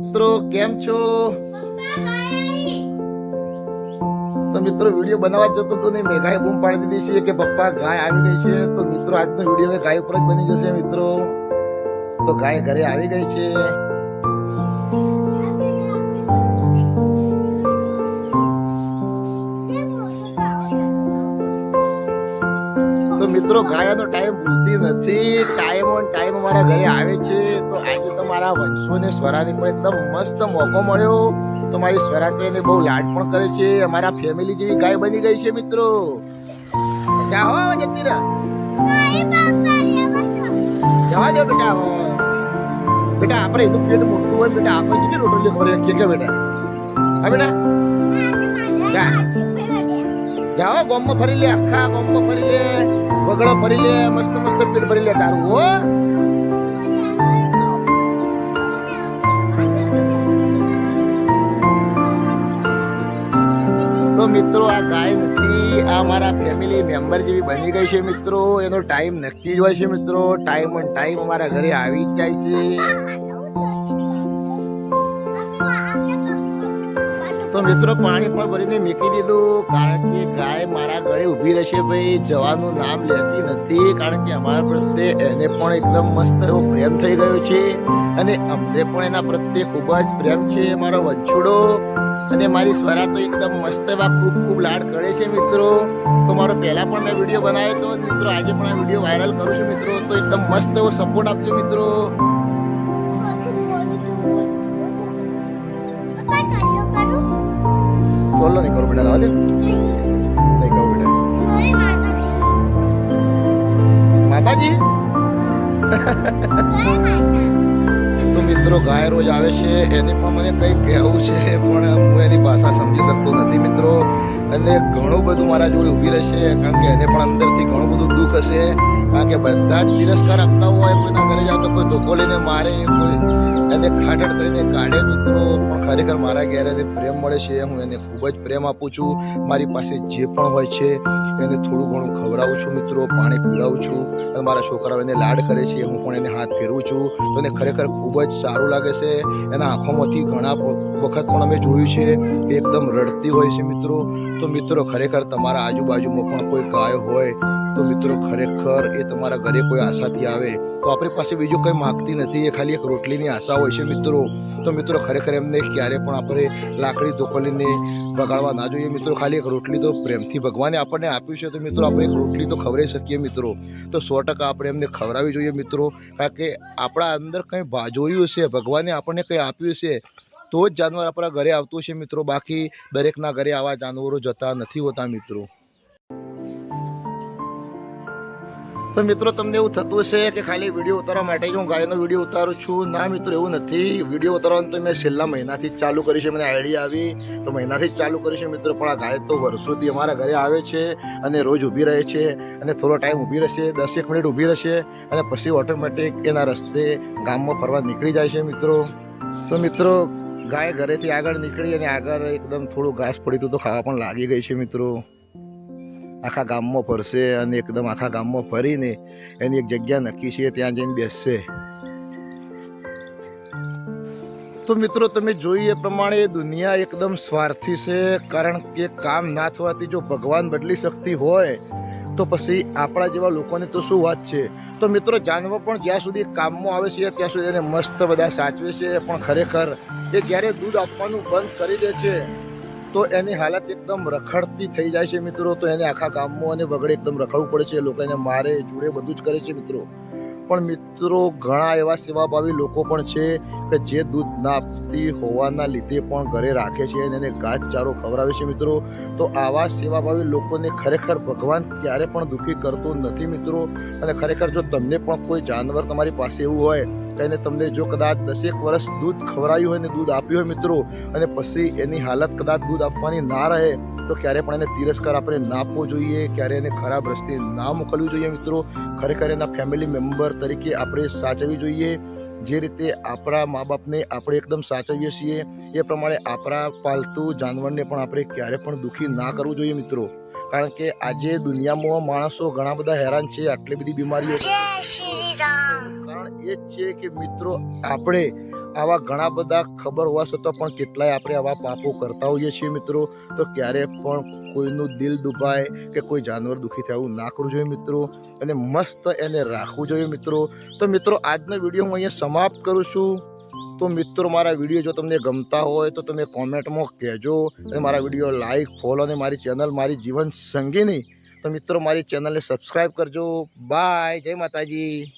મિત્રો, કેમ છો? તો મિત્રો, વીડિયો બનાવવા જતો તો ને મેઘાએ બૂમ પાડી દીધી છે કે પપ્પા ગાય આવી ગઈ છે. તો મિત્રો, આજનો વીડિયો ગાય ઉપર જ બની જશે મિત્રો. તો ગાય ઘરે આવી ગઈ છે. મિત્રો ગાયાનો ટાઈમ ભૂલતી નથી. ટાઈમ ઓન ટાઈમ અમારા ઘરે આવે છે. તો આજે તો મારા વંશોને સ્વરાની પણ એકદમ મસ્ત મોકો મળ્યો. તો મારી સ્વરા એને બહુ લાડ પણ કરે છે. અમારા ફેમિલી જેવી ગાય બની ગઈ છે, મિત્રો. ચાહો જતી રહે જવા દો બેટા, હો. બેટા, આપણે એનું પેટ મોટું હોય, બેટા, આપણે કેટલી રોટલી ખબર કે કે બેટા. હા, બેટા? જા. જાઓ ગોમમાં ફરી લે, આખા ગોમમાં ફરી લે, વગડો ફરી લે, મસ્ત મસ્ત પેટ ભરી લે તારું, હો. તો મિત્રો, આ ગાય નથી, આ મારા ફેમિલી મેમ્બર જેવી બની ગઈ છે મિત્રો, એનો ટાઈમ નક્કી જ હોય છે મિત્રો ટાઈમ ઓન ટાઈમ અમારા ઘરે આવી જ જાય છે. તો મિત્રો પાણી પણ ભરીને મૂકી દીધું, કારણ કે ગાય મારા ગળે ઊભી રહેશે ભાઈ, જવાનું નામ લેતી નથી, કારણ કે અમારા પ્રત્યે એને પણ એકદમ મસ્ત એવો પ્રેમ થઈ ગયો છે અને અમને પણ એના પ્રત્યે ખૂબ જ પ્રેમ છે મારો વંછુડો. અને મારી સ્વરા તો એકદમ મસ્ત એવા ખૂબ ખૂબ લાડ કરે છે મિત્રો. તો મારો પહેલાં પણ મેં વીડિયો બનાવ્યો હતો મિત્રો આજે પણ આ વીડિયો વાયરલ કરું છું મિત્રો. તો એકદમ મસ્ત એવો સપોર્ટ આપજો મિત્રો. ચોલો નહીં કરું બેટા રવા દે નહીં કહું બેટા. માતાજી. તો મિત્રો ગાય રોજ આવે છે એને પણ મને કંઈ કહેવું છે પણ હું એની ભાષા સમજી શકતો નથી મિત્રો. અને ઘણું બધું મારા જોડે ઊભી રહેશે કારણ કે એને પણ અંદરથી ઘણું બધું દુઃખ હશે. કારણ કે બધા જ તિરસ્કાર આપતા હોય, કોઈના ઘરે જાઓ તો કોઈ ધોકો લઈને મારે, કોઈ એને ખાટડ કરીને કાઢે મિત્રો. પણ ખરેખર મારા ઘેરેથી પ્રેમ મળે છે, હું એને ખૂબ જ પ્રેમ આપું છું. મારી પાસે જે પણ હોય છે, એને થોડું ઘણું ખવડાવું છું મિત્રો, પાણી પીવડાવું છું. અને મારા છોકરાઓ એને લાડ કરે છે, હું પણ એને હાથ ફેરવું છું. તો એને ખરેખર ખૂબ જ સારું લાગે છે. એના આંખોમાંથી ઘણા વખત પણ અમે જોયું છે કે એકદમ રડતી હોય છે મિત્રો. તો મિત્રો, ખરેખર તમારા આજુબાજુમાં પણ કોઈ ગાય હોય, તો મિત્રો, ખરેખર તમારા ઘરે કોઈ આશાથી આવે, તો આપણી પાસે બીજું કંઈ માગતી નથી. એ ખાલી એક રોટલીની આશા હોય છે મિત્રો. તો મિત્રો, ખરેખર એમને ક્યારે પણ આપણે લાકડી ધોકલીને બગાડવા ના જોઈએ. મિત્રો, ખાલી એક રોટલી તો પ્રેમથી ભગવાને આપણને આપ્યું છે. તો મિત્રો, આપણે એક રોટલી તો ખવડાવી શકીએ મિત્રો. તો સો ટકા આપણે એમને ખવડાવવી જોઈએ મિત્રો. કારણ કે આપણા અંદર કંઈ જોયું હશે ભગવાને આપણને કંઈ આપ્યું છે, તો જ જાનવર આપણા ઘરે આવતું છે મિત્રો. બાકી દરેકના ઘરે આવા જાનવરો જતા નથી હોતા મિત્રો. તો મિત્રો, તમને એવું થતું હશે કે ખાલી વીડિયો ઉતારવા માટે હું ગાયનો વીડિયો ઉતારું છું. ના મિત્રો, એવું નથી. વીડિયો ઉતારવાનું તો મેં છેલ્લા મહિનાથી જ ચાલુ કરી છે. મને આઈડિયા આવી તો મહિનાથી જ ચાલુ કરી છે મિત્રો, પણ આ ગાય તો વર્ષોથી અમારા ઘરે આવે છે અને રોજ ઊભી રહે છે અને થોડો ટાઈમ ઊભી રહેશે, દસેક મિનિટ ઊભી રહેશે અને પછી ઓટોમેટિક એના રસ્તે ગામમાં ફરવા નીકળી જાય છે મિત્રો. તો મિત્રો, ગાય ઘરેથી આગળ નીકળી અને આગળ એકદમ થોડું ઘાસ પડ્યું હતું તો ખાવા પણ લાગી ગઈ છે મિત્રો. આખા ગામમાં ફરશે અને એકદમ આખા ગામમાં ફરીને એની એક જગ્યા નક્કી છે, ત્યાં જઈને બેસશે. તો મિત્રો, તમે જોઈએ એ પ્રમાણે દુનિયા એકદમ સ્વાર્થી છે, કારણ કે કામ ના થવાથી જો ભગવાન બદલી શકતી હોય, તો પછી આપણા જેવા લોકોને તો શું વાત છે? તો મિત્રો, જાનવર પણ જ્યાં સુધી કામમાં આવે છે, ત્યાં સુધી એને મસ્ત બધા સાચવે છે, પણ ખરેખર એ જ્યારે દૂધ આપવાનું બંધ કરી દે છે તો એની હાલત એકદમ રખડતી થઈ જાય છે મિત્રો. તો એને આખા ગામમાં અને વગડે એકદમ રખડવું પડે છે. લોકો એને મારે, જોડે બધું જ કરે છે મિત્રો. પણ મિત્રો, ઘણા એવા સેવાભાવી લોકો પણ છે કે જે દૂધ ના આપતી હોવાના લીધે પણ ઘરે રાખે છે અને એને ઘાસચારો ખવડાવે છે મિત્રો. તો આવા સેવાભાવી લોકોને ખરેખર ભગવાન ક્યારે પણ દુઃખી કરતો નથી મિત્રો. અને ખરેખર જો તમને પણ કોઈ જાનવર તમારી પાસે એવું હોય કે એને તમને જો કદાચ દસેક વર્ષ દૂધ ખવરાયું હોય ને દૂધ આપ્યું હોય મિત્રો, અને પછી એની હાલત કદાચ દૂધ આપવાની ના રહે, તો ક્યારે પણ એને તિરસ્કાર આપણે ના આપવો જોઈએ, ક્યારે એને ખરાબ રસ્તે ના મોકલવું જોઈએ મિત્રો. ખરેખર એના ફેમિલી મેમ્બર તરીકે આપણે સાચવવી જોઈએ. જે રીતે આપણા મા બાપને આપણે એકદમ સાચવીએ છીએ, એ પ્રમાણે આપણા પાલતુ જાનવરને પણ આપણે ક્યારે પણ દુઃખી ના કરવું જોઈએ મિત્રો. કારણ કે આજે દુનિયામાં માણસો ઘણા બધા હેરાન છે, આટલી બધી બીમારીઓ. એ જ છે કે મિત્રો, આપણે આવા ઘણા બધા ખબર હોવા છતાં પણ કેટલાય આપણે આવા પાપો કરતા હોઈએ છીએ મિત્રો. તો ક્યારે પણ કોઈનું દિલ દુભાય કે કોઈ જાનવર દુઃખી થાય એવું ના કરવું જોઈએ મિત્રો. અને મસ્ત એને રાખવું જોઈએ મિત્રો. તો મિત્રો, આજનો વીડિયો હું અહીંયા સમાપ્ત કરું છું. તો મિત્રો, મારા વીડિયો જો તમને ગમતા હોય તો તમે કોમેન્ટમાં કહેજો. અને મારા વીડિયો લાઈક, ફોલો અને મારી ચેનલ મારી જીવન સંગીની. તો મિત્રો, મારી ચેનલને સબસ્ક્રાઈબ કરજો. બાય, જય માતાજી.